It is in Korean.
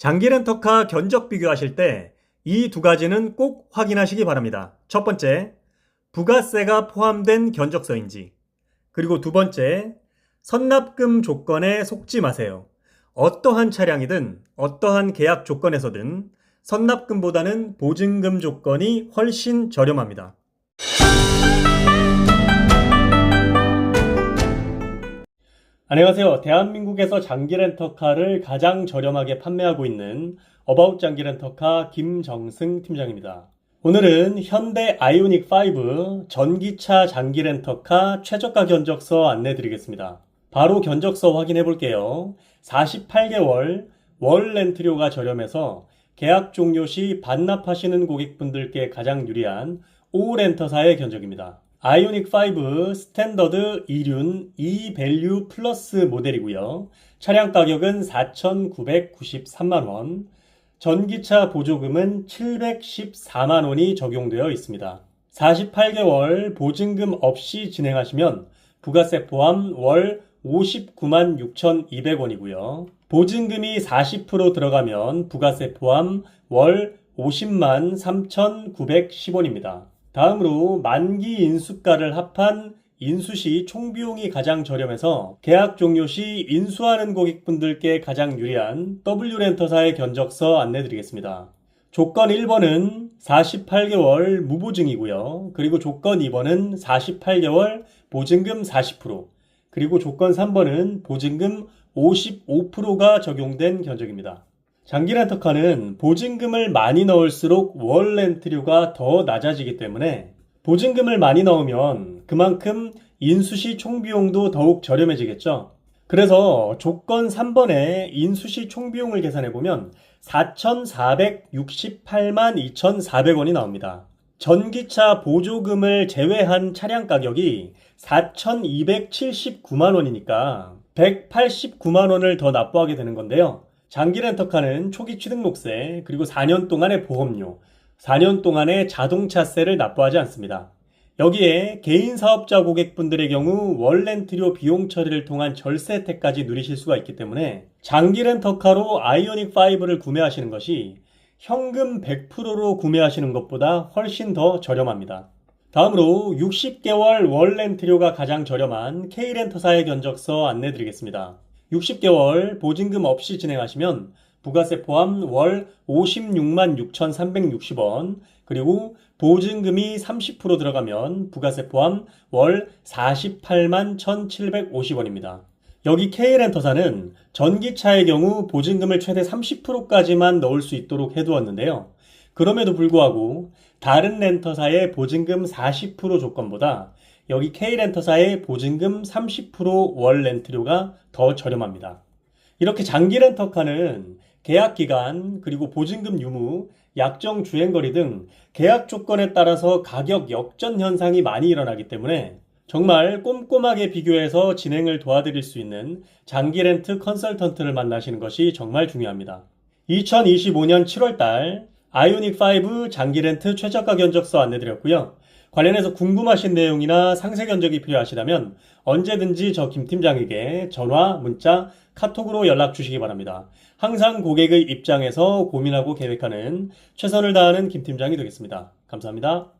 장기 렌터카 견적 비교하실 때 이 두 가지는 꼭 확인하시기 바랍니다. 첫 번째, 부가세가 포함된 견적서인지. 그리고 두 번째, 선납금 조건에 속지 마세요. 어떠한 차량이든 어떠한 계약 조건에서든 선납금보다는 보증금 조건이 훨씬 저렴합니다. 안녕하세요. 대한민국에서 장기 렌터카를 가장 저렴하게 판매하고 있는 어바웃 장기 렌터카 김정승 팀장입니다. 오늘은 현대 아이오닉 5 전기차 장기 렌터카 최저가 견적서 안내 드리겠습니다. 바로 견적서 확인해 볼게요. 48개월 월 렌트료가 저렴해서 계약 종료 시 반납하시는 고객분들께 가장 유리한 오 렌터사의 견적입니다. 아이오닉 5 스탠더드 2륜 2밸류 플러스 모델이고요. 차량 가격은 4,993만원, 전기차 보조금은 714만원이 적용되어 있습니다. 48개월 보증금 없이 진행하시면 부가세 포함 월 59만 6,200원이고요. 보증금이 40% 들어가면 부가세 포함 월 50만 3,910원입니다. 다음으로 만기 인수가를 합한 인수 시 총비용이 가장 저렴해서 계약 종료 시 인수하는 고객분들께 가장 유리한 W렌터사의 견적서 안내드리겠습니다. 조건 1번은 48개월 무보증이고요. 그리고 조건 2번은 48개월 보증금 40%, 그리고 조건 3번은 보증금 55%가 적용된 견적입니다. 장기 렌터카는 보증금을 많이 넣을수록 월 렌트료가 더 낮아지기 때문에 보증금을 많이 넣으면 그만큼 인수시 총비용도 더욱 저렴해지겠죠. 그래서 조건 3번에 인수시 총비용을 계산해 보면 4,468만 2,400원이 나옵니다. 전기차 보조금을 제외한 차량 가격이 4,279만 원이니까 189만 원을 더 납부하게 되는 건데요. 장기 렌터카는 초기 취등록세 그리고 4년 동안의 보험료, 4년 동안의 자동차세를 납부하지 않습니다. 여기에 개인 사업자 고객분들의 경우 월 렌트료 비용 처리를 통한 절세 혜택까지 누리실 수가 있기 때문에 장기 렌터카로 아이오닉 5를 구매하시는 것이 현금 100%로 구매하시는 것보다 훨씬 더 저렴합니다. 다음으로 60개월 월 렌트료가 가장 저렴한 K렌터사의 견적서 안내 드리겠습니다. 60개월 보증금 없이 진행하시면 부가세 포함 월 56만 6,360원, 그리고 보증금이 30% 들어가면 부가세 포함 월 48만 1,750원입니다. 여기 K렌터사는 전기차의 경우 보증금을 최대 30%까지만 넣을 수 있도록 해두었는데요. 그럼에도 불구하고 다른 렌터사의 보증금 40% 조건보다 여기 K렌터사의 보증금 30%월 렌트료가 더 저렴합니다. 이렇게 장기 렌터카는 계약 기간 그리고 보증금 유무, 약정 주행거리 등 계약 조건에 따라서 가격 역전 현상이 많이 일어나기 때문에 정말 꼼꼼하게 비교해서 진행을 도와드릴 수 있는 장기 렌트 컨설턴트를 만나시는 것이 정말 중요합니다. 2025년 7월 달 아이오닉 5 장기 렌트 최저가 견적서 안내드렸고요. 관련해서 궁금하신 내용이나 상세 견적이 필요하시다면 언제든지 저 김 팀장에게 전화, 문자, 카톡으로 연락 주시기 바랍니다. 항상 고객의 입장에서 고민하고 계획하는 최선을 다하는 김 팀장이 되겠습니다. 감사합니다.